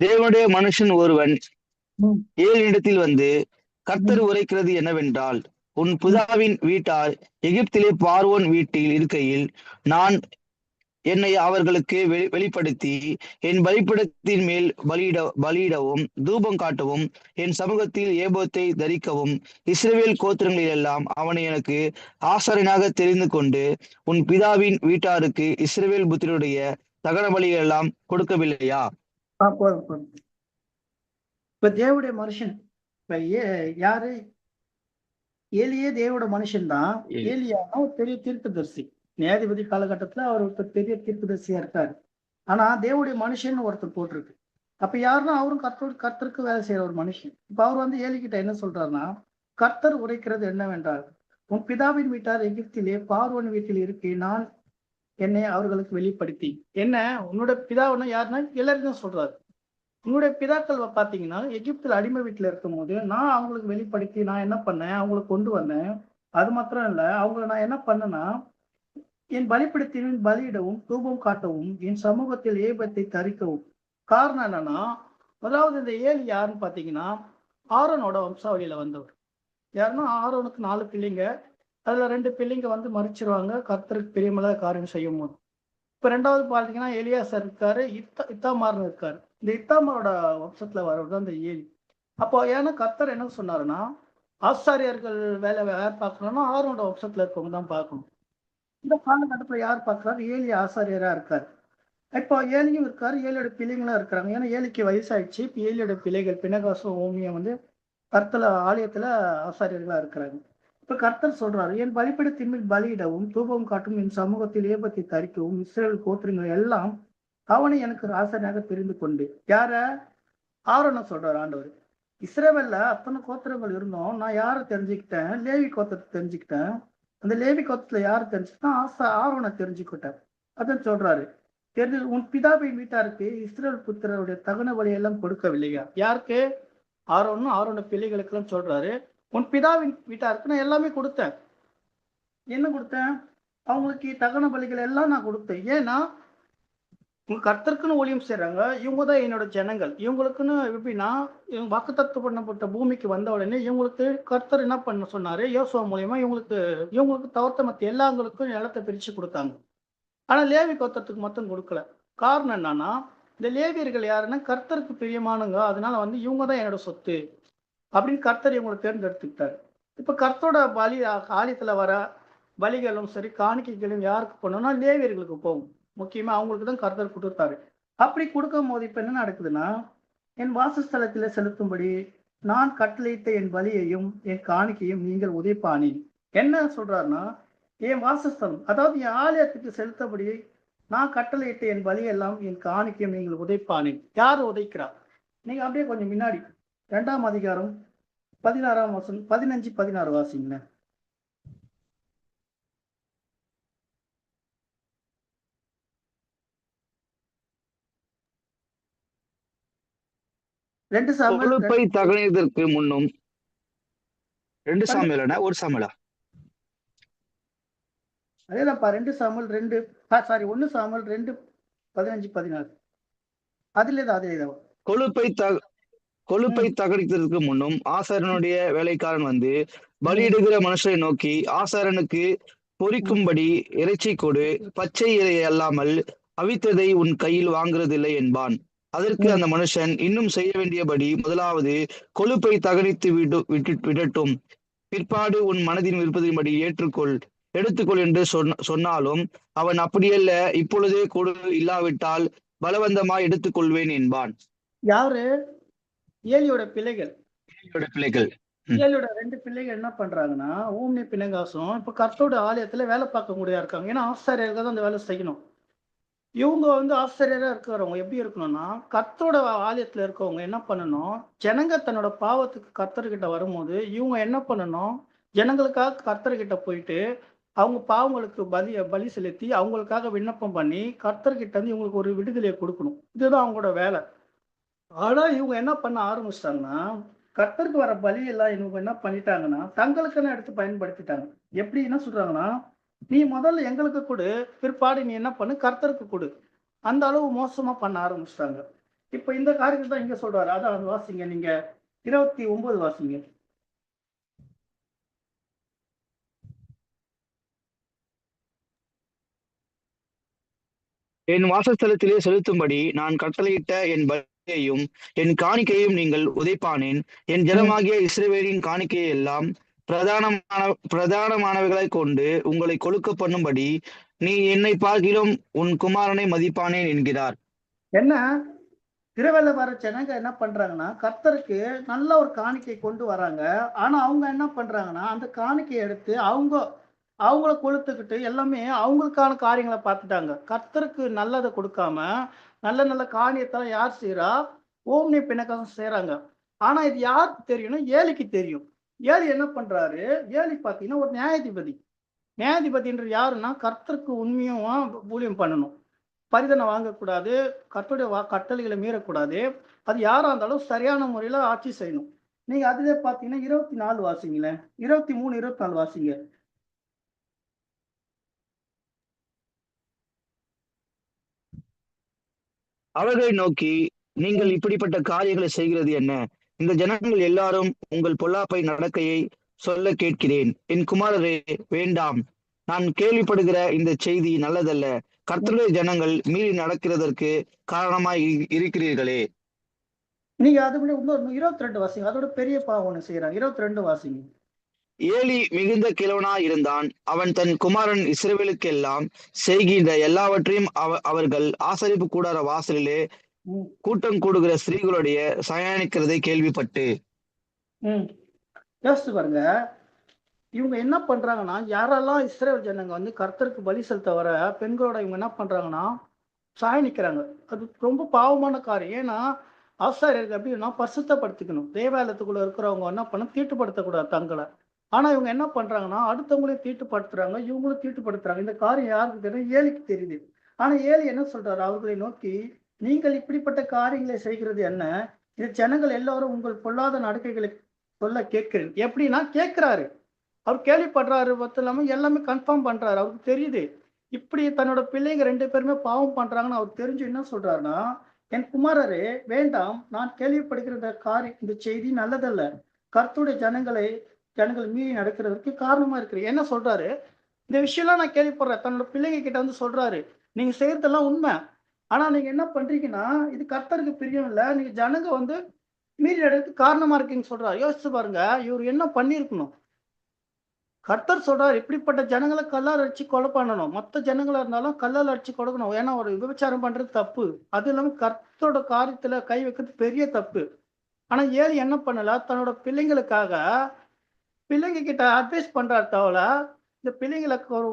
தேவனுடைய மனுஷன் ஒருவன். ஏழு இடத்தில் வந்து கர்த்தர் உரைக்கிறது என்னவென்றால் உன் பிதாவின் வீட்டார் எகிப்திலே பார்வோன் வீட்டில் இருக்கையில் நான் என்னை அவர்களுக்கு வெளி- வெளிப்படுத்தி என் பலிப்பிடத்தின் மேல் பலியிட பலியிடவும் தூபம் காட்டவும் என் சமூகத்தில் ஏபோத்தை தரிக்கவும் இஸ்ரவேல் கோத்திரங்களிலெல்லாம் அவனை எனக்கு ஆசாரியனாக தெரிந்து கொண்டு உன் பிதாவின் வீட்டாருக்கு இஸ்ரவேல் புத்திரருடைய தகன பலிகள் எல்லாம் கொடுக்கவில்லையா போதும் போதும் இப்ப தேவனுடைய மனுஷன் இப்ப ஏ யாரு? ஏலியே தேவோட மனுஷன் தான் ஏலி. ஏலியானா ஒரு பெரிய தீர்க்கதரிசி. நியாயாதிபதி காலகட்டத்துல அவர் ஒரு பெரிய தீர்க்கதரிசியா இருக்காரு. ஆனா தேவனுடைய மனுஷன் ஒருத்தர் போட்டிருக்கு. அப்ப யாருன்னா அவரும் கர்த்தர் கர்த்தருக்கு வேலை செய்யற ஒரு மனுஷன். இப்ப அவர் வந்து ஏலிகிட்ட என்ன சொல்றாருன்னா கர்த்தர் உரைக்கிறது என்னவென்றால் உன் பிதாவின் வீட்டார் எகிப்திலே பார்வன் வீட்டில் இருக்கே நான் என்னை அவர்களுக்கு வெளிப்படுத்தி. என்ன? உன்னோட பிதாவுன்னா யாருன்னா? எல்லாருக்கும் சொல்றாரு. உன்னுடைய பிதாக்கள் பார்த்தீங்கன்னா எகிப்தில் அடிமை வீட்டுல இருக்கும்போது நான் அவங்களுக்கு வெளிப்படுத்தி நான் என்ன பண்ணேன்? அவங்களுக்கு கொண்டு வந்தேன். அது மாத்திரம் இல்ல அவங்கள நான் என்ன பண்ணேன்னா என் பலிப்பிடத்தின் பலியிடவும் தூபம் காட்டவும் என் சமூகத்தில் ஏபத்தை தரிக்கவும். காரணம் என்னன்னா முதலாவது இந்த ஏழு யாருன்னு பார்த்தீங்கன்னா ஆரோனோட வம்சாவளியில வந்தவர். யாருன்னா? ஆரோனுக்கு நாலு பிள்ளைங்க. அதில் ரெண்டு பிள்ளைங்க வந்து மறிச்சிருவாங்க. கர்த்தருக்கு பிரியமில்லாத காரியம் செய்யும் போது. இப்போ ரெண்டாவது பார்த்தீங்கன்னா எலியாசர் இருக்காரு இத்தா இத்தாமார்னு இருக்காரு. இந்த இத்தாமாரோட வம்சத்தில் வரவர் தான் இந்த ஏலி. அப்போ ஏன்னா கர்த்தர் என்ன சொன்னாருன்னா ஆசாரியர்கள் வேலை யார் பார்க்கணும்னா ஆரோட வம்சத்தில் இருக்கவங்க தான் பார்க்கணும். இந்த காலகட்டத்தில் யார் பார்க்குறாரு? ஏலி ஆசாரியராக இருக்கார். இப்போ ஏலியும் இருக்கார் ஏலியோட பிள்ளைங்களும் இருக்கிறாங்க. ஏன்னா ஏலிக்கு வயசாயிடுச்சு. இப்போ ஏலியோட பிள்ளைகள் பின்னகாசம் ஓமியம் வந்து கர்த்தல ஆலயத்தில் ஆசாரியர்களாக இருக்கிறாங்க. இப்ப கர்த்தர் சொல்றாரு என் பலிப்படத்தின் மேல் பலியிடவும் தூபம் காட்டும் என் சமூகத்தில் ஏபத்தை தரிக்கவும் இஸ்ரேல் கோத்திரங்கள் எல்லாம் அவனை எனக்கு ராசனாக தெரிந்து கொண்டு. யார? ஆரோன சொல்றாரு ஆண்டவர். இஸ்ரேவேல்ல அத்தனை கோத்திரங்கள் இருந்தோம். நான் யாரை தெரிஞ்சுக்கிட்டேன்? லேவி கோத்திரத்தை தெரிஞ்சுக்கிட்டேன். அந்த லேவி கோத்திரத்துல யாரை தெரிஞ்சுக்கிட்டா ஆசா ஆரோனை தெரிஞ்சுக்கிட்டேன். அதான் சொல்றாரு. தெரிஞ்சு உன் பிதாவின் வீட்டாருக்கு இஸ்ரேல் புத்திரருடைய தகுன வழியெல்லாம் கொடுக்கவில்லையா? யாருக்கு? ஆரோனும் ஆரோன பிள்ளைகளுக்கெல்லாம் சொல்றாரு. உன் பிதாவின் வீட்டாருக்கு நான் எல்லாமே கொடுத்தேன். என்ன கொடுத்தேன்? அவங்களுக்கு தகன பலிகள் எல்லாம் நான் கொடுத்தேன். ஏன்னா உங்க கர்த்தருக்குன்னு ஊழியம் செய்றாங்க இவங்க தான் என்னோட ஜனங்கள். இவங்களுக்குன்னு எப்படின்னா இவங்க வாக்குத்தத்து பண்ணப்பட்ட பூமிக்கு வந்த உடனே இவங்களுக்கு கர்த்தர் என்ன பண்ண சொன்னாரு? யோசுவா மூலியமா இவங்களுக்கு இவங்களுக்கு தவிர்த்த மற்ற எல்லாங்களுக்கும் நிலத்தை பிரிச்சு கொடுத்தாங்க. ஆனா லேவி கோத்தத்துக்கு மட்டும் கொடுக்கல. காரணம் என்னன்னா இந்த லேவியர்கள் யாருன்னா கர்த்தருக்கு பிரியமானவங்க. அதனால வந்து இவங்க தான் என்னோட சொத்து. அப்படின்னு கர்த்தர் இவங்களை தேர்ந்தெடுத்துக்கிட்டார். இப்போ கர்த்தரோட பலி ஆலயத்தில் வர பலிகளும் சரி காணிக்கைகளும் யாருக்கு போனோம்னா லேவியர்களுக்கு போகும். முக்கியமாக அவங்களுக்கு தான் கர்த்தர் கொடுத்தாரு. அப்படி கொடுக்கும் போது இப்போ என்ன நடக்குதுன்னா என் வாசஸ்தலத்தில் செலுத்தும்படி நான் கட்டளையிட்ட என் பலியையும் என் காணிக்கையும் நீங்கள் உதைப்பானி என்ன சொல்றாருன்னா என் வாசஸ்தலம் அதாவது என் ஆலயத்துக்கு செலுத்தபடி நான் கட்டளையிட்ட என் பலியெல்லாம் என் காணிக்கையும் நீங்கள் உதைப்பானேன். யார் உதைக்கிறா? நீங்க அப்படியே கொஞ்சம் முன்னாடி ரெண்டாம் அதிகாரம் பதினாறாம் வசனம் பதினஞ்சு பதினாறு வாசிங்களேன் ரெண்டு கொழுப்பை தகனியதற்கு முன்னும். ரெண்டு சாமியலனா? ஒரு சாமியலா? அதேதான்ப்பா ரெண்டு சாமுவேல் ரெண்டு சாரி ஒன்னு சாமுவேல் ரெண்டு பதினஞ்சு பதினாறு. அதுல தான் அதே தான் கொழுப்பை தக கொழுப்பை தகனித்ததற்கு முன்னும் ஆசாரனுடைய வேலைக்காரன் வந்து பலியிடுகிற மனுஷரை நோக்கி ஆசாரனுக்கு பொரிக்கும்படி இறைச்சி கொடு பச்சை இறை அல்லாமல் அவித்ததை உன் கையில் வாங்குறதில்லை என்பான். அதற்கு. அந்த மனுஷன் இன்னும் செய்ய வேண்டியபடி முதலாவது கொழுப்பை தகனித்து விடு விட்டு விடட்டும். பிற்பாடு உன் மனதின் விருப்பத்தின்படி ஏற்றுக்கொள் எடுத்துக்கொள் என்று சொன்ன சொன்னாலும் அவன் அப்படியல்ல இப்பொழுதே கொடு இல்லாவிட்டால் பலவந்தமாய் எடுத்துக்கொள்வேன் என்பான். யாரு? ஏலியோட பிள்ளைகள் இவரோட பிள்ளைகள். ஏலியோட ரெண்டு பிள்ளைகள் என்ன பண்றாங்கன்னா ஊம்னி பிணங்காசும் இப்ப கர்த்தரோட ஆலயத்துல வேலை பார்க்க முடியா இருக்காங்க. ஏன்னா ஆசிரியர்கள் தான் அந்த வேலை செய்யணும். இவங்க வந்து ஆசிரியரா இருக்கிறவங்க எப்படி இருக்கணும்னா கர்த்தரோட ஆலயத்துல இருக்கவங்க என்ன பண்ணணும்? ஜனங்க தன்னோட பாவத்துக்கு கர்த்தர்கிட்ட வரும்போது இவங்க என்ன பண்ணணும்? ஜனங்களுக்காக கர்த்தர்கிட்ட போயிட்டு அவங்க பாவங்களுக்கு பலி பலி செலுத்தி அவங்களுக்காக விண்ணப்பம் பண்ணி கர்த்தர்கிட்ட இருந்து இவங்களுக்கு ஒரு விடுதலையை கொடுக்கணும். இதுதான் அவங்களோட வேலை. ஆனா இவங்க என்ன பண்ண ஆரம்பிச்சிட்டாங்கன்னா கர்த்தருக்கு வர பலி எல்லாம் இவங்க என்ன பண்ணிட்டாங்கன்னா தங்களுக்குன்னு எடுத்து பயன்படுத்திட்டாங்க. எப்படி என்ன சொல்றாங்கன்னா நீ முதல்ல எங்களுக்கு கொடு பிற்பாடு நீ என்ன பண்ணு கர்த்தருக்கு கொடு. அந்த அளவு மோசமா பண்ண ஆரம்பிச்சிட்டாங்க. இப்ப இந்த காரியத்தை தான் இங்க சொல்றாரு. அதான் வாசிங்க நீங்க இருபத்தி ஒன்பது வாசிங்க. என் வாசஸ்தலத்திலே செலுத்தும்படி நான் கட்டளையிட்ட என் பலியையும் என் காணிக்கையும் நீங்கள் உதைப்பானேன். என் ஜனமாகிய இஸ்ரவேலின் காணிக்கையை எல்லாம் பிரதானமான பிரதானமானவைகளைக் கொண்டு உங்களை கொழுக்க பண்ணும்படி நீ என்னை பார்க்கிலும் உன் குமாரனை மதிப்பானேன் என்கிறார். என்ன? திருவள்ள வர ஜனங்க என்ன பண்றாங்கன்னா கர்த்தருக்கு நல்ல ஒரு காணிக்கை கொண்டு வராங்க. ஆனா அவங்க என்ன பண்றாங்கன்னா அந்த காணிக்கையை எடுத்து அவங்க அவங்கள கொளுத்துக்கிட்டு எல்லாமே அவங்களுக்கான காரியங்களை பார்த்துட்டாங்க. கர்த்தருக்கு நல்லதை கொடுக்காம நல்ல நல்ல காரியத்தெல்லாம் யார் செய்கிறா ஓம்னி பிணக்கம் செய்கிறாங்க ஆனால் இது யாருக்கு தெரியும்னா ஏலிக்கு தெரியும். ஏலி என்ன பண்ணுறாரு ஏலி பார்த்தீங்கன்னா ஒரு நியாயாதிபதி. நியாயாதிபதின்ற யாருன்னா கர்த்தருக்கு உண்மையும் ஊழியம் பண்ணணும். பரிதனை வாங்கக்கூடாது கர்த்தருடைய வா கட்டளைகளை மீறக்கூடாது. அது யாராக இருந்தாலும் சரியான முறையில் ஆட்சி செய்யணும். நீங்கள் அதுல பார்த்தீங்கன்னா இருபத்தி நாலு வாசிங்களேன். இருபத்தி மூணு இருபத்தி நாலு வாசிங்க. அவர்களை நோக்கி நீங்கள் இப்படிப்பட்ட காரியங்களை செய்கிறது என்ன? இந்த ஜனங்கள் எல்லாரும் உங்கள் பொல்லாப்பை நடக்கையை சொல்ல கேட்கிறேன். என் குமாரரே வேண்டாம். நான் கேள்விப்படுகிற இந்த செய்தி நல்லதல்ல. கர்த்தருடைய ஜனங்கள் மீறி நடக்கிறதற்கு காரணமாய் இருக்கிறீர்களே. நீங்க அது விட இன்னொரு இருபத்தி ரெண்டு வாசிங்க. அதோட பெரிய பாவம் ஒண்ணு செய்யறாங்க இருபத்தி ரெண்டு வாசிங்க. ஏலி மிகுந்த கிழவனாய் இருந்தான். அவன் தன் குமாரன் இஸ்ரவேலுக்கெல்லாம் செய்கின்ற எல்லாவற்றையும் அவ- அவர்கள் ஆசரிப்பு கூடார வாசலிலே கூட்டம் கூடுகிற ஸ்திரீகளுடைய சயானிக்கிறதை கேள்விப்பட்டு. யோசிச்சு பாருங்க. இவங்க என்ன பண்றாங்கன்னா யாரெல்லாம் இஸ்ரேல் ஜனங்க வந்து கர்த்தருக்கு பலி செலுத்த வர பெண்களோட இவங்க என்ன பண்றாங்கன்னா சாய் நிக்கிறாங்க அது ரொம்ப பாவமான காரியம். ஏன்னா ஆசாரியர்கள் எப்படின்னா பரிசுத்தப்படுத்திக்கணும். தேவாலயத்துக்குள்ள இருக்கிறவங்க என்ன பண்ண தீட்டுப்படுத்தக்கூடாது தங்களை. ஆனா இவங்க என்ன பண்றாங்கன்னா அடுத்தவங்களையும் தீட்டுப்படுத்துறாங்க இவங்களும் தீட்டுப்படுத்துறாங்க. இந்த காரியம் யாருக்கு தெரியும் ஏலிக்கு தெரியுது. ஆனா ஏலி என்ன சொல்றாரு? அவர்களை நோக்கி நீங்கள் இப்படிப்பட்ட காரியங்களை செய்கிறது என்ன? இது ஜனங்கள் எல்லாரும் உங்கள் பொல்லாத நடக்கைகளை சொல்ல கேட்கிறேன். எப்படின்னா கேட்கிறாரு. அவர் கேள்விப்படுறாரு மட்டும் இல்லாம எல்லாமே கன்ஃபார்ம் பண்றாரு. அவருக்கு தெரியுது. இப்படி தன்னோட பிள்ளைங்க ரெண்டு பேருமே பாவம் பண்றாங்கன்னு அவர் தெரிஞ்சு என்ன சொல்றாருன்னா என் குமாரரே வேண்டாம். நான் கேள்விப்படுகிற இந்த காரியம் இந்த செய்தி நல்லதல்ல. கருத்துடைய ஜனங்களை ஜனங்கள் மீறி நடக்கிறதுக்கு காரணமா இருக்கிற என்ன சொல்றாரு? இந்த விஷயம்லாம் நான் கேள்விப்படுறேன். தன்னோட பிள்ளைங்க கிட்ட வந்து சொல்றாரு. நீங்க செய்யறதெல்லாம் உண்மை. ஆனா நீங்க என்ன பண்றீங்கன்னா இது கர்த்தருக்கு பிரியம் இல்ல நீங்க ஜனங்க வந்து மீறி நடக்கிறதுக்கு காரணமா இருக்கீங்க சொல்றாரு. யோசிச்சு பாருங்க. இவர் என்ன பண்ணிருக்கணும் கர்த்தர் சொல்றாரு இப்படிப்பட்ட ஜனங்களை கல்லால் அடிச்சு கொலை பண்ணணும். மற்ற ஜனங்களா இருந்தாலும் கல்லால் அடிச்சு கொடுக்கணும் ஏன்னா ஒரு விபச்சாரம் பண்றது தப்பு. அது இல்லாம கர்த்தரோட காரியத்துல கை வைக்கிறது பெரிய தப்பு. ஆனா ஏழு என்ன பண்ணல? தன்னோட பிள்ளைங்களுக்காக பிள்ளைங்க கிட்ட அட்வைஸ் பண்றாரு தவிர இந்த பிள்ளைங்களுக்கு ஒரு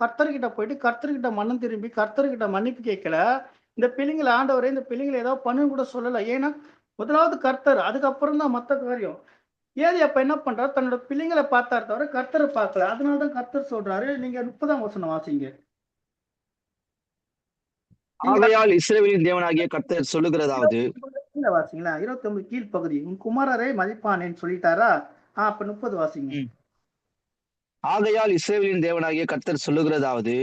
கர்த்தர்கிட்ட போயிட்டு கர்த்தர்கிட்ட மனம் திரும்பி கர்த்தர்கிட்ட மன்னிப்பு கேட்கல. இந்த பிள்ளைங்களை ஆண்டவரே இந்த பிள்ளைங்களை ஏதாவது பண்ணுன்னு கூட சொல்லல. ஏன்னா முதலாவது கர்த்தர் அதுக்கப்புறம் தான் மற்ற காரியம். ஏலி அப்ப என்ன பண்றாரு? தன்னோட பிள்ளைங்களை பார்த்தாரு தவிர கர்த்தரை பார்க்கல. அதனாலதான் கர்த்தர் சொல்றாரு நீங்க முப்பதாம் வசனம் வாசிங்க. ஆகையால் இஸ்ரவேலின் தேவனாகிய கர்த்தர் சொல்லுகிறதாவது வாசிங்களா இருபத்தி ஒன்பது கீழ் பகுதி. உன் குமாரரை மதிப்பானேன்னு சொல்லிட்டாரா? அப்ப முப்பது வாசிங்க. ஆகையால் இஸ்ரவேலின் தேவனாகிய கர்த்தர் சொல்லுகிறதாவது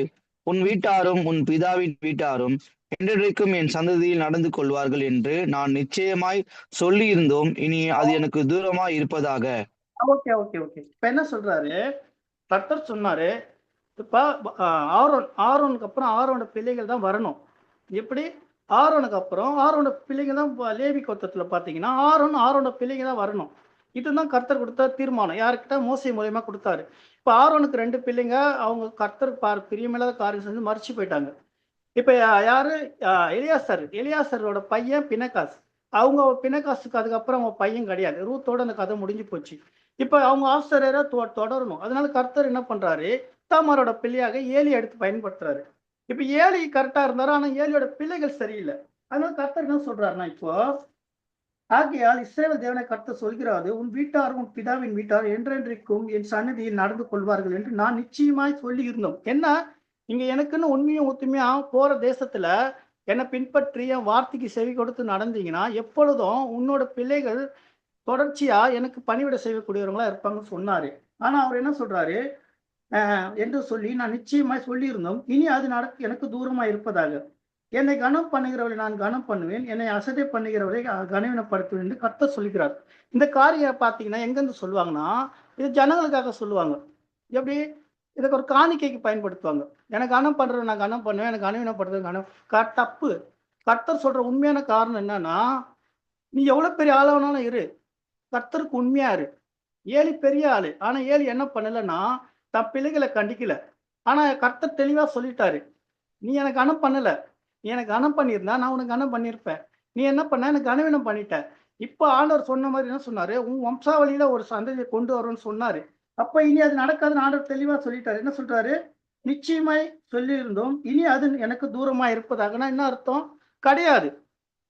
உன் வீட்டாரும் உன் பிதாவின் வீட்டாரும் என்றென்றைக்கும் என் சந்ததியில் நடந்து கொள்வார்கள் என்று நான் நிச்சயமாய் சொல்லி இருந்தோம் இனி அது எனக்கு தூரமாய் இருப்பதாக. Okay okay okay. இப்ப என்ன சொல்றாரு? கர்த்தர் சொன்னாரு இப்ப ஆரோன் ஆரோனுக்கு அப்புறம் ஆரோனோட பிள்ளைகள் தான் வரணும். எப்படி? ஆரோனுக்கு அப்புறம் ஆரோனோட பிள்ளைங்க தான் லேவி கோத்தத்துல பாத்தீங்கன்னா ஆரோன் ஆரோனோட பிள்ளைங்க தான் வரணும். இதுதான் கர்த்தர் கொடுத்த தீர்மானம். யாருக்கிட்ட மோசை மூலயமா கொடுத்தாரு. இப்ப ஆரோனுக்கு ரெண்டு பிள்ளைங்க அவங்க கர்த்தர் பார் பிரியமில்லாத காரியம் செஞ்சு மறிச்சு போயிட்டாங்க. இப்ப யாரு? எலியாசர். எலியாசரோட பையன் பினகாஸ். அவங்க பினகாசுக்கு அதுக்கப்புறம் அவங்க பையன் கிடையாது. ரூத்தோட அந்த கதை முடிஞ்சு போச்சு. இப்ப அவங்க ஆசிரியரை தொ- தொடரணும். அதனால கர்த்தர் என்ன பண்றாரு? தாமாரோட பிள்ளையாக ஏலி எடுத்து பயன்படுத்துறாரு. இப்ப ஏலி கரெக்டா இருந்தாரு? ஆனா ஏலியோட பிள்ளைகள் சரியில்லை. அதனால கர்த்தர் என்ன சொல்றாருன்னா இப்போ ஆகையால் இஸ்ரேல் தேவனை கர்த்தர் சொல்கிறாரு உன் வீட்டார் உன் பிதாவின் வீட்டார் என்றென்றைக்கும் என் சன்னதியில் நடந்து கொள்வார்கள் என்று நான் நிச்சயமாய் சொல்லி இருந்தோம் என்ன இங்க எனக்குன்னு உண்மையும் ஒத்துமையா போற தேசத்துல என்னை பின்பற்றி என் வார்த்தைக்கு செவி கொடுத்து நடந்தீங்கன்னா எப்பொழுதும் உன்னோட பிள்ளைகள் தொடர்ச்சியா எனக்கு பணிவிட செய்யக்கூடியவங்களா இருப்பாங்கன்னு சொன்னாரு. ஆனா அவர் என்ன சொல்றாரு? என்று சொல்லி நான் நிச்சயமாய் சொல்லியிருந்தோம். இனி அது நடக்க எனக்கு தூரமா இருப்பதாக. என்னை கனம் பண்ணுகிறவர்களை நான் கனம் பண்ணுவேன். என்னை அசட்டை பண்ணுகிறவரை கனவீனப்படுத்துவேன் என்று கர்த்தர் சொல்கிறார் இந்த காரியம் பார்த்தீங்கன்னா எங்கேருந்து சொல்லுவாங்கன்னா இது ஜனங்களுக்காக சொல்லுவாங்க. எப்படி? இதுக்கு ஒரு காணிக்கைக்கு பயன்படுத்துவாங்க. எனக்கு கனம் பண்ணுறவன் நான் கனம் பண்ணுவேன். எனக்கு கனவீனப்படுத்துவேன் கனம் க- தப்பு. கர்த்தர் சொல்கிற உண்மையான காரணம் என்னன்னா நீ எவ்வளோ பெரிய ஆளானாலும் இரு. கர்த்தருக்கு உண்மையா இரு. ஏலி பெரிய ஆளு. ஆனால் ஏலி என்ன பண்ணலைன்னா தன் பிள்ளைகளை கண்டிக்கல. ஆனால் கர்த்தர் தெளிவாக சொல்லிட்டாரு. நீ எனக்கு அணம் பண்ணலை. எனக்கு அணம் பண்ணியிருந்தா நான் உனக்கு அணம் பண்ணியிருப்பேன். நீ என்ன பண்ண? எனக்கு கனவீனம் பண்ணிட்ட. இப்போ ஆண்டவர் சொன்ன மாதிரி என்ன சொன்னாரு? உன் வம்சாவளியில ஒரு சந்ததியை கொண்டு வரும்னு சொன்னாரு. அப்ப இனி அது நடக்காதுன்னு ஆண்டவர் தெளிவா சொல்லிட்டாரு. என்ன சொல்றாரு? நிச்சயமாய் சொல்லியிருந்தோம். இனி அது எனக்கு தூரமா இருப்பதாகனா என்ன அர்த்தம்? கிடையாது.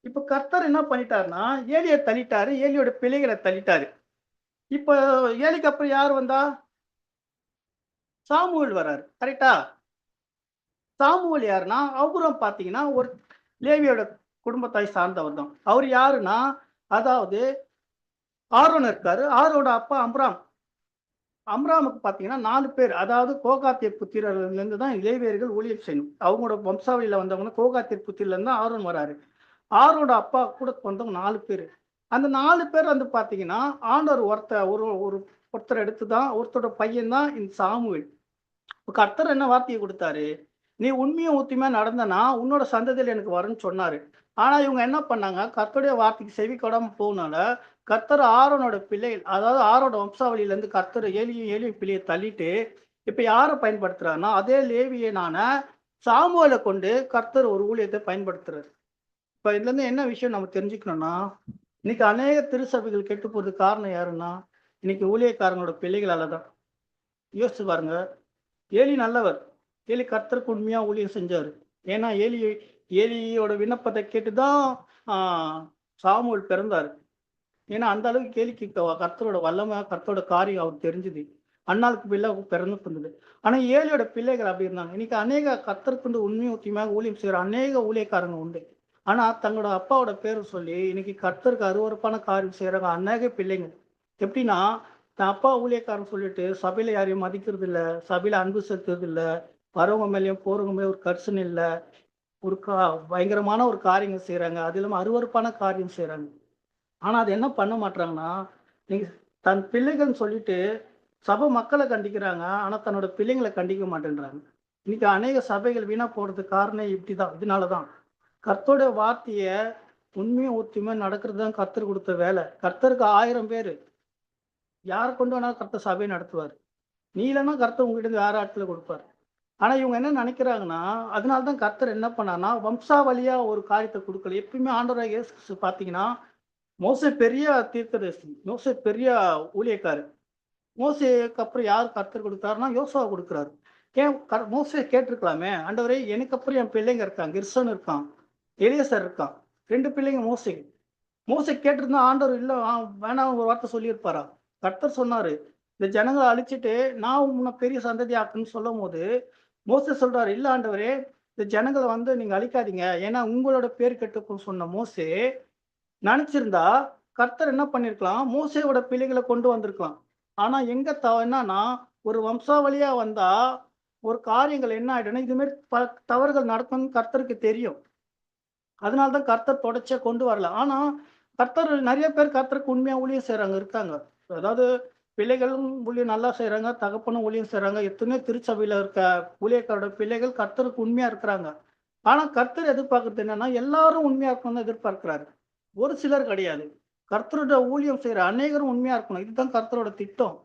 இப்ப கர்த்தர் என்ன பண்ணிட்டாருன்னா ஏலியை தள்ளிட்டாரு. ஏலியோட பிள்ளைகளை தள்ளிட்டாரு. இப்ப ஏலிக்கு அப்புறம் யார் வந்தா? சாமுவேல் வராரு. கரெக்டா சாமுவல் யாருன்னா அவரும் பார்த்தீங்கன்னா ஒரு லேவியோட குடும்பத்தை சார்ந்தவர் தான். அவர் யாருன்னா அதாவது ஆரோன் இருக்காரு. ஆரோட அப்பா அம்ராம் அம்ராமுக்கு பார்த்தீங்கன்னா நாலு பேர் அதாவது கோகாத்திய புத்திரர்லேருந்து தான் இளைவியர்கள் ஊழியர் செய்யணும். அவங்களோட வம்சாவளியில் வந்தவங்க கோகாத்திய புத்திரிலேருந்து தான் ஆரோன் வராரு. ஆரோட அப்பா கூட வந்தவங்க நாலு பேர். அந்த நாலு பேர் வந்து பார்த்தீங்கன்னா ஆண்டவர் ஒருத்த ஒரு ஒரு ஒருத்தர் எடுத்து தான் ஒருத்தரோட பையன் தான் இந்த சாமுவேல். இப்போ கர்த்தர் என்ன வார்த்தையை கொடுத்தாரு? நீ உண்மையும் ஊத்தியுமே நடந்தனா உன்னோட சந்ததியில் எனக்கு வரும்னு சொன்னாரு. ஆனா இவங்க என்ன பண்ணாங்க? கர்த்தருடைய வார்த்தைக்கு செவி கொடாம போனால கர்த்தர் ஆரோனோட பிள்ளைகள் அதாவது ஆரோட வம்சாவளியிலேருந்து கர்த்தர் ஏலியும் ஏலியும் பிள்ளையை தள்ளிட்டு இப்போ யாரை பயன்படுத்துறாருன்னா அதே லேவியனான சாமுவேலை கொண்டு கர்த்தர் ஒரு ஊழியத்தை பயன்படுத்துறாரு. இப்போ இதுலேருந்து என்ன விஷயம் நம்ம தெரிஞ்சுக்கணும்னா இன்னைக்கு அநேக திருச்சபைகள் கெட்டு போறதுக்கு காரணம் யாருன்னா இன்னைக்கு ஊழியக்காரங்களோட பிள்ளைகளால தான் யோசிச்சு பாருங்க. ஏலி நல்லவர். ஏலி கர்த்தருக்கு உண்மையா ஊழியம் செஞ்சாரு. ஏன்னா ஏலி ஏலியோட விண்ணப்பத்தை கேட்டுதான் தான் சாமுவேல் பிறந்தார். ஏன்னா அந்த அளவுக்கு கேலிக்கு கர்த்தரோட வல்லமை கர்த்தரோட காரியம் அவர் தெரிஞ்சுது. அண்ணாளுக்கு பிள்ளை பிறந்து இருந்தது ஆனால் ஏலியோட பிள்ளைகள் அப்படி இருந்தாங்க. இன்னைக்கு அநேக கர்த்தருக்கு உண்மை உத்தியமாக ஊழியம் செய்கிற அநேக ஊழியக்காரங்க உண்டு. ஆனால் தங்களோட அப்பாவோட பேர் சொல்லி இன்னைக்கு கர்த்தருக்கு அருவருப்பான காரியம் செய்கிறாங்க அநேக பிள்ளைங்க. எப்படின்னா தன் அப்பா ஊழியக்காரன் சொல்லிட்டு சபையில் யாரையும் மதிக்கிறது இல்லை சபையில் அன்பு செலுத்துறது இல்லை வரவங்க மேலேயும் போறவங்க மேலே ஒரு கர்சன் இல்லை. ஒரு கா பயங்கரமான ஒரு காரியங்கள் செய்கிறாங்க அது இல்லாமல் அருவருப்பான காரியம் செய்கிறாங்க ஆனால் அது என்ன பண்ண மாட்டாங்கன்னா நீங்கள் தன் பிள்ளைகள்னு சொல்லிட்டு சபை மக்களை கண்டிக்கிறாங்க. ஆனால் தன்னோட பிள்ளைங்களை கண்டிக்க மாட்டேன்றாங்க. இன்னைக்கு அநேக சபைகள் வீணாக போகிறதுக்கு காரணம் இப்படி தான் இதனால தான் கர்த்தோட வார்த்தையை உண்மையும் ஊத்தியுமே நடக்கிறது தான் கர்த்தர் கொடுத்த வேலை. கர்த்தருக்கு ஆயிரம் பேர். யாரை கொண்டு வேணாலும் கர்த்தர் சபையை நடத்துவார். நீ இல்லைன்னா கர்த்தர் உங்ககிட்ட இருந்து வேற ஆட்களை கொடுப்பார். ஆனால் இவங்க என்ன நினைக்கிறாங்கன்னா அதனால தான் கர்த்தர் என்ன பண்ணான்னா வம்சாவளியா ஒரு காரியத்தை கொடுக்கல. எப்பயுமே ஆண்டவராக இயேசு பார்த்தீங்கன்னா மோசே பெரிய தீர்க்கதரிசி மோசே பெரிய ஊழியக்காரர். மோசேக்கு அப்புறம் யார் கர்த்தர் கொடுத்தாருன்னா யோசுவா கொடுக்குறாரு. ஏன் கர்- மோசே கேட்டிருக்கலாமே ஆண்டவரே எனக்கு அப்புறம் என் பிள்ளைங்க இருக்காங்க கிர்சன் இருக்கான் எலியசர் இருக்கான் ரெண்டு பிள்ளைங்க மோசை மோசை கேட்டிருந்தா ஆண்டவர் இல்லை ஆ, வேணாம் ஒரு வார்த்தை சொல்லியிருப்பாரா? கர்த்தர் சொன்னார் இந்த ஜனங்களை அழிச்சிட்டு நான் உன்னை பெரிய சந்ததி ஆக்குன்னு சொல்லும் போது மோசே சொல்றாரு இல்ல ஆண்டவரே இந்த ஜனங்களை வந்து நீங்க அழிக்காதீங்க. ஏன்னா உங்களோட பேர் கெட்டுக்கும் சொன்ன மோசே நினைச்சிருந்தா கர்த்தர் என்ன பண்ணிருக்கலாம்? மோசையோட பிள்ளைகளை கொண்டு வந்திருக்கலாம். ஆனா எங்க தவ என்னன்னா ஒரு வம்சாவளியா வந்தா ஒரு காரியங்கள் என்ன ஆயிடும்னா இது மாதிரி பல தவறுகள் நடக்கும்னு கர்த்தருக்கு தெரியும். அதனாலதான் கர்த்தர் தொடர்ச்சியா கொண்டு வரல. ஆனா கர்த்தர் நிறைய பேர் கர்த்தருக்கு உண்மையா ஊழியம் செய்கிறாங்க இருக்காங்க. அதாவது பிள்ளைகளும் ஊழியம் நல்லா செய்கிறாங்க தகப்பனும் ஊழியம் செய்கிறாங்க எத்தனையோ திருச்சபையில் இருக்க ஊழியக்காரோட பிள்ளைகள் கர்த்தருக்கு உண்மையாக இருக்கிறாங்க. ஆனால் கர்த்தர் எதிர்பார்க்கறது என்னன்னா எல்லாரும் உண்மையாக இருக்கணும்னு எதிர்பார்க்கிறாரு. ஒரு சிலர் கிடையாது. கர்த்தரோட ஊழியம் செய்கிற அநேகரும் உண்மையாக இருக்கணும். இதுதான் கர்த்தரோட திட்டம்.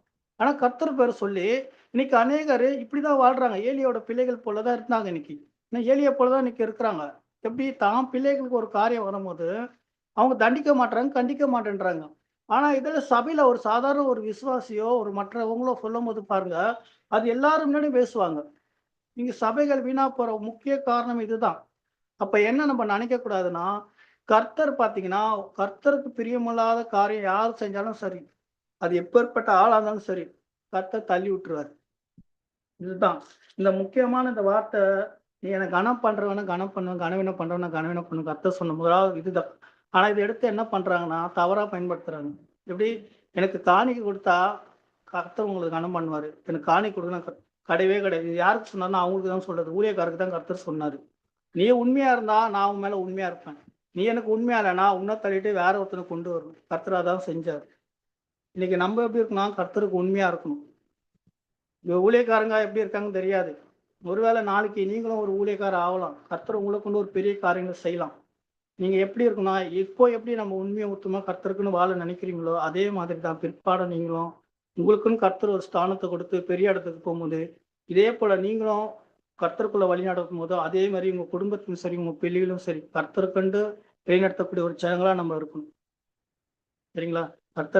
ஆனால் கர்த்தர் பேர் சொல்லி இன்னைக்கு அநேகர் இப்படி தான் வாழ்கிறாங்க ஏலியோட பிள்ளைகள் போல தான் இருந்தாங்க இன்னைக்கு. இன்னும் ஏலியை போலதான் இன்னைக்கு இருக்கிறாங்க. எப்படி? தான் பிள்ளைகளுக்கு ஒரு காரியம் வரும்போது அவங்க தண்டிக்க மாட்டுறாங்க கண்டிக்க மாட்டேன்றாங்க. ஆனா இதுல சபையில ஒரு சாதாரண ஒரு விசுவாசியோ ஒரு மற்றவங்களோ சொல்லும் போது பாருங்க அது எல்லாரும் முன்னாடி பேசுவாங்க. நீங்க சபைகள் வீணா போற முக்கிய காரணம் இதுதான். அப்ப என்ன நம்ம நினைக்க கூடாதுன்னா கர்த்தர் பாத்தீங்கன்னா கர்த்தருக்கு பிரியமில்லாத காரியம் யார் செஞ்சாலும் சரி அது எப்பேற்பட்ட ஆளா இருந்தாலும் சரி கர்த்தர் தள்ளி விட்டுருவாரு. இதுதான். இந்த முக்கியமான இந்த வார்த்தை நீ எனக்கு கனம் பண்றவன கனம் பண்ணுவேன் கனவின பண்றவன கனவின பண்ணுவேன் கர்த்தர் சொன்ன முதலாவது இதுதான். ஆனால் இதை எடுத்து என்ன பண்ணுறாங்கன்னா தவறாக பயன்படுத்துகிறாங்க எப்படி? எனக்கு காணிக்கை கொடுத்தா கர்த்தர் உங்களுக்கு கனம் பண்ணுவார். எனக்கு காணிக்கை கொடுக்கணும் கிடையவே கிடையாது. யாருக்கு சொன்னாலும் அவங்களுக்கு தான் சொல்கிறது ஊழியக்காரருக்கு தான் கர்த்தர் சொன்னார். நீ உண்மையாக இருந்தால் நான் உன் மேலே உண்மையாக இருப்பேன். நீ எனக்கு உண்மையாக இல்லைனா உன்னை தள்ளிட்டு வேற ஒருத்தனை கொண்டு வரணும் கர்த்தராக தான் செஞ்சார். இன்னைக்கு நம்ம எப்படி இருக்கணும் கர்த்தருக்கு உண்மையாக இருக்கணும். ஊழியக்காரங்க எப்படி இருக்காங்கன்னு தெரியாது. ஒருவேளை நாளைக்கு நீங்களும் ஒரு ஊழியக்காரர் ஆகலாம். கர்த்தர் உங்களை கொண்டு ஒரு பெரிய காரியங்களை செய்யலாம். நீங்க எப்படி இருக்கணும்? இப்போ எப்படி நம்ம உண்மையை உத்தமா கர்த்தருக்குன்னு வாழ நினைக்கிறீங்களோ அதே மாதிரி தான் பிற்பாட நீங்களும் உங்களுக்குன்னு கர்த்தர் ஒரு ஸ்தானத்தை கொடுத்து பெரிய இடத்துக்கு போகும்போது இதே போல நீங்களும் கர்த்தருக்குள்ள வழி நடக்கும் போது அதே மாதிரி உங்க குடும்பத்திலும் சரி உங்க பிள்ளைகளும் சரி கர்த்தருக்கண்டு வழிநடத்தக்கூடிய ஒரு ஜனங்களா நம்ம இருக்கணும். சரிங்களா? கர்த்தர்